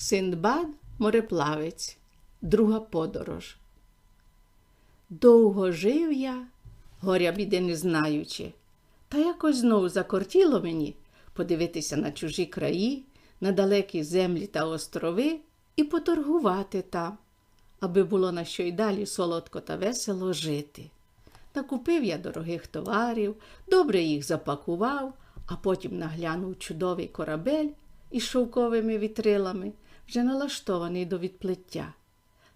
Синдбад мореплавець, друга подорож. Довго жив я, горя біди не знаючи, та якось знову закортіло мені подивитися на чужі краї, на далекі землі та острови і поторгувати там, аби було на що й далі солодко та весело жити. Накупив я дорогих товарів, добре їх запакував, а потім наглянув чудовий корабель із шовковими вітрилами, вже налаштований до відплиття.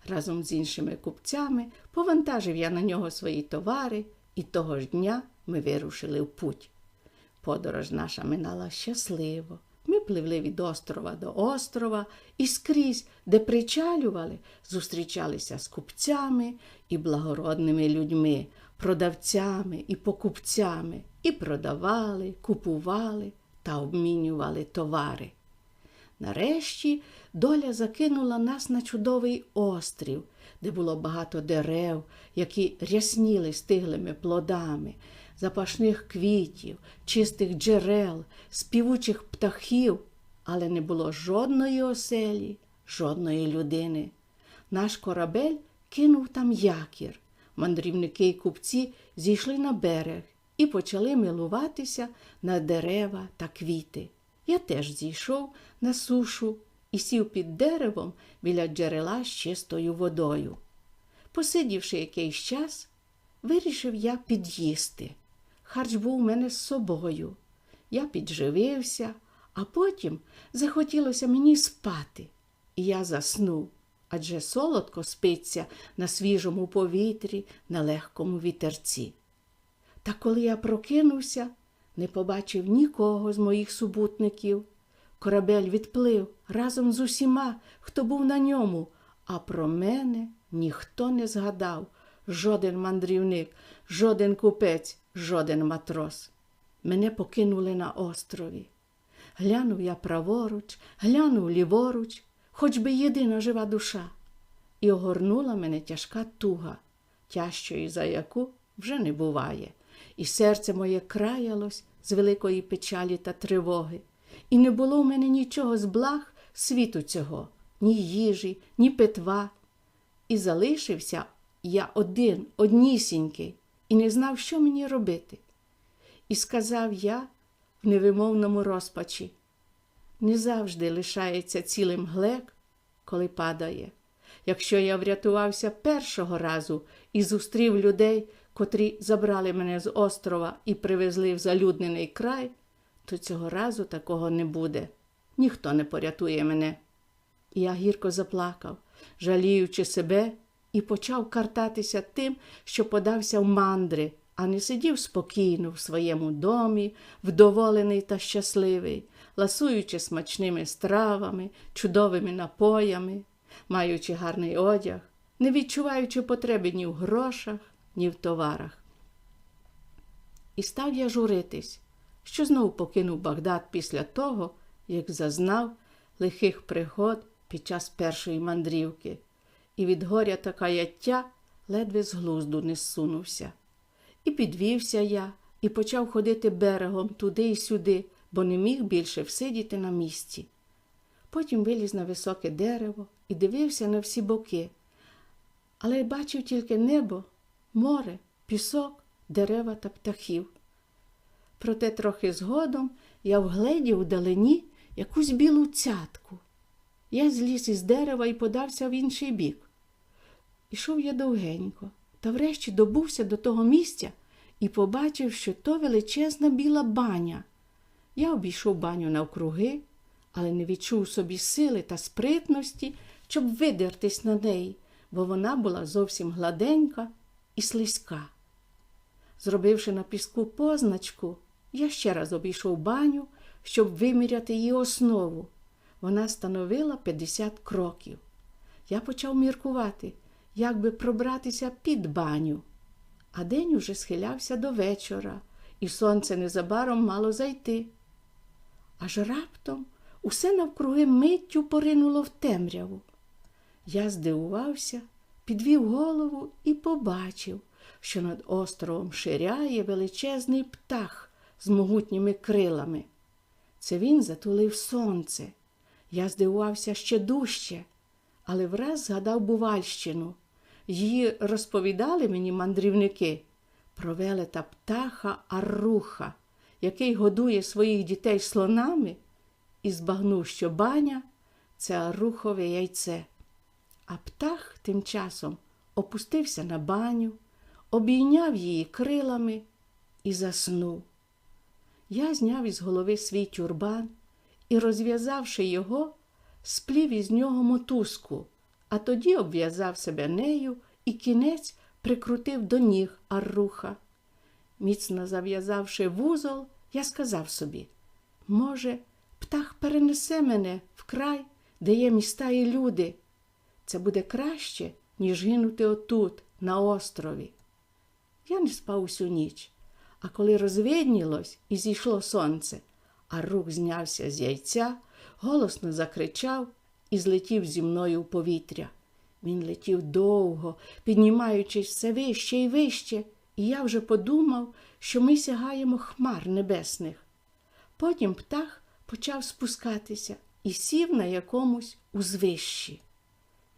Разом з іншими купцями повантажив я на нього свої товари, і того ж дня ми вирушили в путь. Подорож наша минала щасливо. Ми пливли від острова до острова і скрізь, де причалювали, зустрічалися з купцями і благородними людьми, продавцями і покупцями, і продавали, купували та обмінювали товари. Нарешті доля закинула нас на чудовий острів, де було багато дерев, які рясніли стиглими плодами, запашних квітів, чистих джерел, співучих птахів, але не було жодної оселі, жодної людини. Наш корабель кинув там якір. Мандрівники й купці зійшли на берег і почали милуватися на дерева та квіти. Я теж зійшов на сушу і сів під деревом біля джерела з чистою водою. Посидівши якийсь час, вирішив я під'їсти. Харч був у мене з собою. Я підживився, а потім захотілося мені спати, і я заснув, адже солодко спиться на свіжому повітрі, на легкому вітерці. Та коли я прокинувся, не побачив нікого з моїх субутників. Корабель відплив разом з усіма, хто був на ньому, а про мене ніхто не згадав жоден мандрівник, жоден купець, жоден матрос. Мене покинули на острові. Глянув я праворуч, глянув ліворуч, хоч би єдина жива душа, і огорнула мене тяжка туга, тяжчої за яку вже не буває, і серце моє краялось з великої печалі та тривоги, і не було в мене нічого з благ світу цього, ні їжі, ні питва. І залишився я один, однісінький, і не знав, що мені робити. І сказав я в невимовному розпачі не завжди лишається цілим глек, коли падає. Якщо я врятувався першого разу і зустрів людей, котрі забрали мене з острова і привезли в залюднений край, то цього разу такого не буде. Ніхто не порятує мене. Я гірко заплакав, жаліючи себе, і почав картатися тим, що подався в мандри, а не сидів спокійно в своєму домі, вдоволений та щасливий, ласуючи смачними стравами, чудовими напоями, маючи гарний одяг, не відчуваючи потреби ні в грошах, ні в товарах. І став я журитись, що знов покинув Багдад після того, як зазнав лихих пригод під час першої мандрівки, і від горя та каяття ледве з глузду не зсунувся. І підвівся я, і почав ходити берегом туди й сюди, бо не міг більше всидіти на місці. Потім виліз на високе дерево і дивився на всі боки, але бачив тільки небо, море, пісок, дерева та птахів. Проте трохи згодом я вгледів вдалині якусь білу цятку. Я зліз із дерева і подався в інший бік. Ішов я довгенько, та врешті добувся до того місця і побачив, що то величезна біла баня. Я обійшов баню навкруги, але не відчув собі сили та спритності, щоб видертись на неї, бо вона була зовсім гладенька і слизька. Зробивши на піску позначку, я ще раз обійшов баню, щоб виміряти її основу. Вона становила 50 кроків. Я почав міркувати, як би пробратися під баню. А день уже схилявся до вечора, і сонце незабаром мало зайти. Аж раптом усе навкруги миттю поринуло в темряву. Я здивувався, підвів голову і побачив, що над островом ширяє величезний птах з могутніми крилами. Це він затулив сонце. Я здивувався ще дужче, але враз згадав Бувальщину. Її розповідали мені мандрівники про велета птаха Арруха, який годує своїх дітей слонами і збагнув, що баня це арухове яйце. А птах тим часом опустився на баню, обійняв її крилами і заснув. Я зняв із голови свій тюрбан і, розв'язавши його, сплів із нього мотузку, а тоді обв'язав себе нею і кінець прикрутив до ніг Арруха. Міцно зав'язавши вузол, я сказав собі може, птах перенесе мене в край, де є міста і люди. Це буде краще, ніж гинути отут, на острові. Я не спав усю ніч, а коли розвиднілось і зійшло сонце, а рух знявся з яйця, голосно закричав і злетів зі мною в повітря. Він летів довго, піднімаючись все вище і вище, і я вже подумав, що ми сягаємо хмар небесних. Потім птах почав спускатися і сів на якомусь узвищі.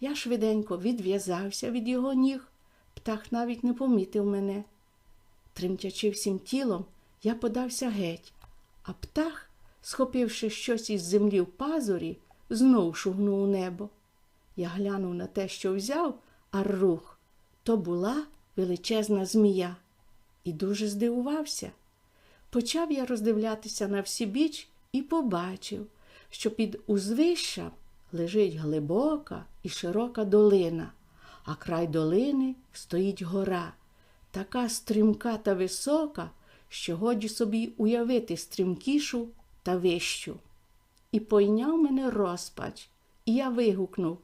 Я швиденько відв'язався від його ніг, птах навіть не помітив мене. Тремтячи всім тілом, я подався геть, а птах, схопивши щось із землі в пазурі, знов шугнув у небо. Я глянув на те, що взяв, а рух то була величезна змія, і дуже здивувався. Почав я роздивлятися на всі біч і побачив, що під узвищем лежить глибока і широка долина, а край долини стоїть гора, така стрімка та висока, що годі собі уявити стрімкішу та вищу. І пойняв мене розпач, і я вигукнув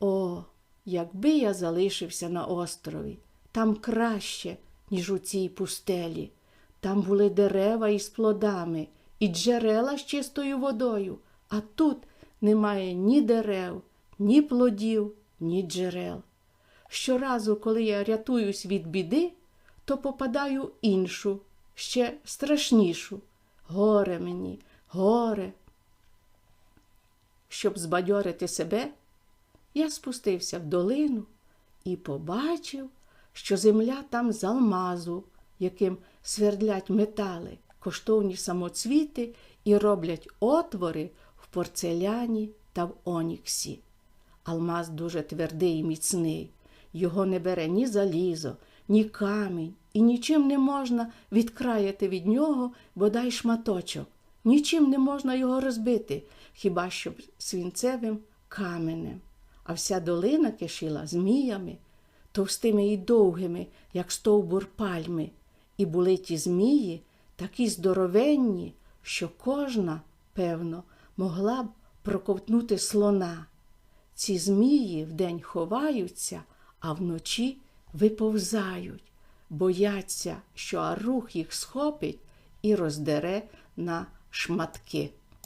О, якби я залишився на острові, там краще, ніж у цій пустелі. Там були дерева із плодами і джерела з чистою водою, а тут немає ні дерев, ні плодів, ні джерел. Щоразу, коли я рятуюсь від біди, то попадаю іншу, ще страшнішу. Горе мені, горе. Щоб збадьорити себе, я спустився в долину і побачив, що земля там з алмазу, яким свердлять метали, коштовні самоцвіти і роблять отвори в порцеляні та в оніксі. Алмаз дуже твердий і міцний, його не бере ні залізо, ні камінь, і нічим не можна відкраяти від нього бодай шматочок, нічим не можна його розбити, хіба що свінцевим каменем. А вся долина кишила зміями, товстими і довгими, як стовбур пальми, і були ті змії такі здоровенні, що кожна, певно, могла б проковтнути слона. Ці змії вдень ховаються, а вночі виповзають, бояться, що арух їх схопить і роздере на шматки.